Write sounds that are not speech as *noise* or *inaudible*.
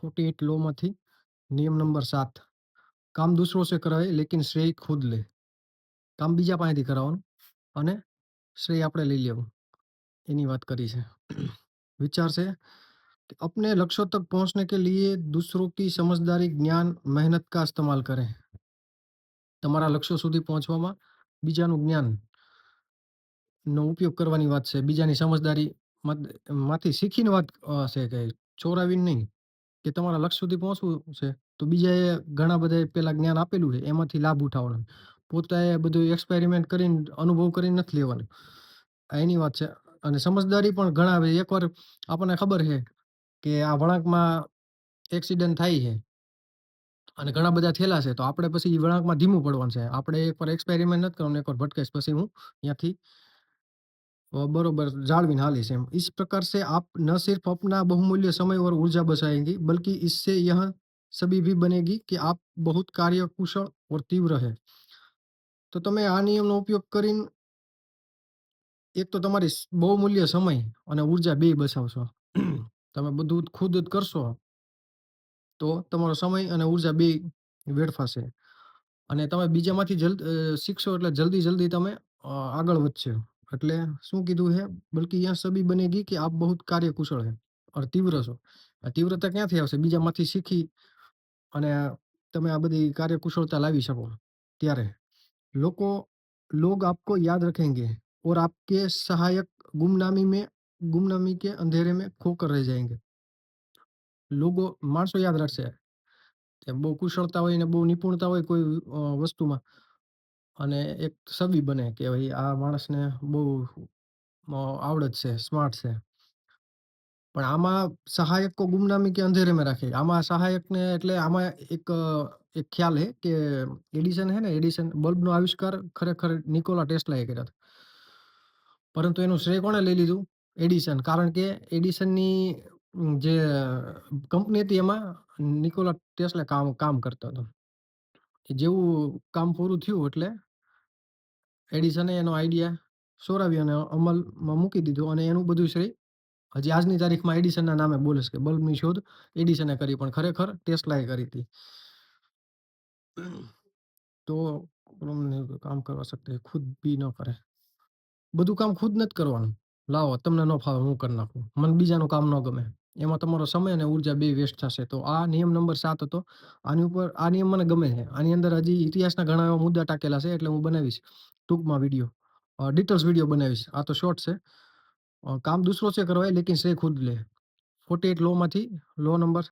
Forty at low માંથી નિયમ number સાત કામ દૂસરો સે કરાવે લેકિન શ્રેય ખુદ લે કામ બીજા પાસેથી કરાવવાનું અને શ્રેય આપણે લઈ લેવું એની વાત કરી છે *clears throat* વિચાર છે कि अपने लक्ष्यों तक पहुंचने के लिए दूसरों की समझदारी ज्ञान मेहनत का इस्तेमाल करें તમારા લક્ષ્યો સુધી પહોંચવામાં બીજાનું જ્ઞાન નો ઉપયોગ કરવાની વાત છે બીજાની સમજદારી મત- માંથી શીખીને વાત અ, છે કે ચોરાવીને નહીં કે તમારા લક્ષ્ય સુધી પહોંચવું છે, તો બીજાએ ઘણા બધા પેલા જ્ઞાન આપેલું છે, એમાંથી લાભ ઉઠાવવાનો પોતાએ બધું એક્સપેરિમેન્ટ કરીને અનુભવ કરીને નથી લેવાનું. એની વાત છે. અને સમજદારી પણ ઘણા એકવાર આપણને ખબર છે કે આ વળાંકમાં એક્સિડન્ટ થાય છે અને ઘણા બધા થયેલા છે, તો આપણે પછી ઈ વળાંકમાં ધીમું પડવાનું છે. આપણે એકવાર એક્સપેરિમેન્ટ નથી કરવાનું, એકવાર ભટકાઈશ, પછી હું ત્યાંથી अ, बरोबर जाड़वीन हालिस एम इस प्रकार से आप न सिर्फ अपना बहुमूल्य समय और ऊर्जा बचाएंगी बल्कि इससे यह सभी भी बनेगी कि आप बहुत कार्य कुशल और तीव्र है તો તમે આ નિયમનો ઉપયોગ કરીને એક તો તમારી સ- બહુમૂલ્ય સમય અને ઉર્જા બે બચાવશો *clears throat* તમે બધું જ ખુદ જ કરશો તો તમારો સમય અને ઉર્જા બે વેડફાશે અને તમે બીજામાંથી જલ્દ અ, શીખશો એટલે જલ્દી જલ્દી તમે અ, આગળ વધશો એટલે શું કીધું છે બલ્કि યહ સભી બનેગી કે આપ બહુત કાર્ય કુશળ હે और તીવ્ર છો આ તીવ્રતા ક્યાંથી આવશે બીજામાંથી શીખી અને તમે આ બધી કાર્યકુશળતા લાવી શકો ત્યારે લોકો लोग आपको याद रखेंगे और आपके सहायक गुमनामी में गुमनामी के अंधेरे में खोकर रह जाएंगे લોકો માણસો યાદ રાખશે કે બહુ કુશળતા હોય ને બહુ નિપુણતા હોય કોઈ અ, વસ્તુમાં અને એક છબી બને કે ભાઈ આ માણસને બહુ આવડત છે, સ્માર્ટ છે. પણ આમાં સહાયક ગુમનામી કે અંધેરે में રાખે. આમાં સહાયકને એટલે આમાં એક એક ખ્યાલ હે કે એડિસન હે ને, એડિસન બલ્બનો આવિષ્કાર ખરેખર નિકોલા ટેસ્લાએ કર્યો હતો. પરંતુ એનું શ્રેય કોણે લઈ લીધું? એડિસન. કારણ કે એડિસનની જે કંપની હતી એમાં નિકોલા ટેસ્લા કામ કામ કરતો હતો. જેવું કામ પૂરું થયું એટલે એડિસને એનો આઈડિયા સોરાવ્યો અને અમલમાં મૂકી દીધો અને એનું બધું શ્રેય હજી આજની તારીખમાં એડિસનના નામે બોલે છે કે બલ્બની શોધ એડિસને કરી, પણ ખરેખર ટેસ્લાએ કરી હતી. તો કામ કરવા શકતે ખુદ બી ન કરે. બધું કામ ખુદ નથી કરવાનું. લાવો, તમને ન ફાવે હું કરી નાખું. મને બીજાનું કામ ન ગમે. એમાં તમારો સમય અને ઊર્જા બે વેસ્ટ થશે. તો આ નિયમ નંબર સાત હતો. આની ઉપર, આ નિયમ મને ગમે છે. આની અંદર હજી ઇતિહાસના ઘણા એવા મુદ્દા ટાકેલા છે એટલે હું બનાવીશ. ટૂંકમાં વીડિયો ડિટેલ્સ વીડિયો બનાવીશ. આ તો શોર્ટ છે. કામ દૂસરો સે કરવાય લેકિન શ્રેય ખુદ લે. ફોર્ટી એટ લો માંથી લો નંબર